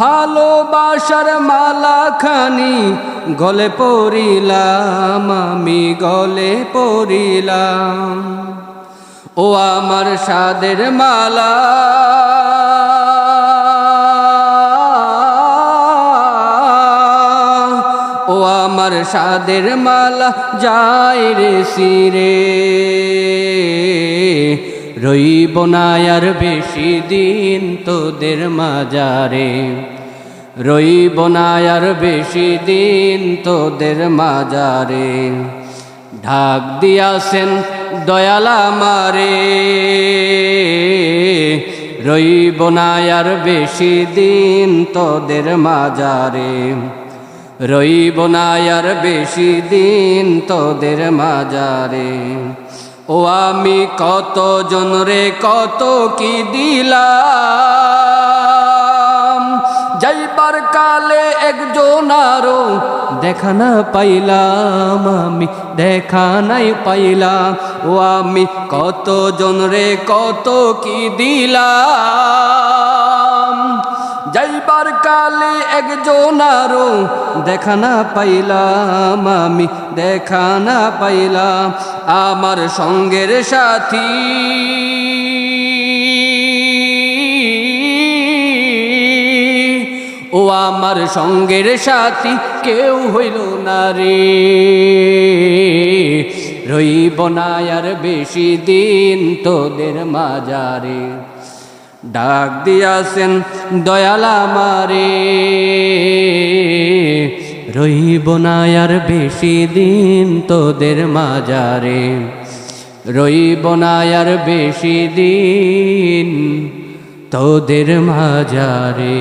ভালোবাসার মালা খানি গলে পড়িলাম, আমি গলে পড়িলাম। ও আমার সাদের মালা। ও আমার সাদের মালা যায় রে সিরে রইব না আর বেশি দিন তোদের মাজারে। রইব আর বেশি দিন তোদের মাজারে। ঢাক দিয়াছেন দয়ালা মারে রইব আর বেশি দিন তোদের মাজারে। রইব আর বেশি দিন তোদের মাজারে। ও আমি কত জনরে কত কি দিলাম? কালে একজন আরও দেখা না পাইলাম আমি, দেখা নাই পাইলাম। ও আমি কত জনরে কত কি দিলাম? যাইবার কালে একজন আরও দেখা না পাইলাম আমি, দেখা না পাইলাম। আমার সঙ্গের সাথী ও আমার সঙ্গের সাথী কেউ হইল না রে। রইব না আর বেশি দিন তোদের মাজারে। ডাক দিয়াছেন, দয়ালা মারে রইব না আর বেশি দিন তোদের মাজারে। রইব না আর বেশি দিন তোদের মাজারে।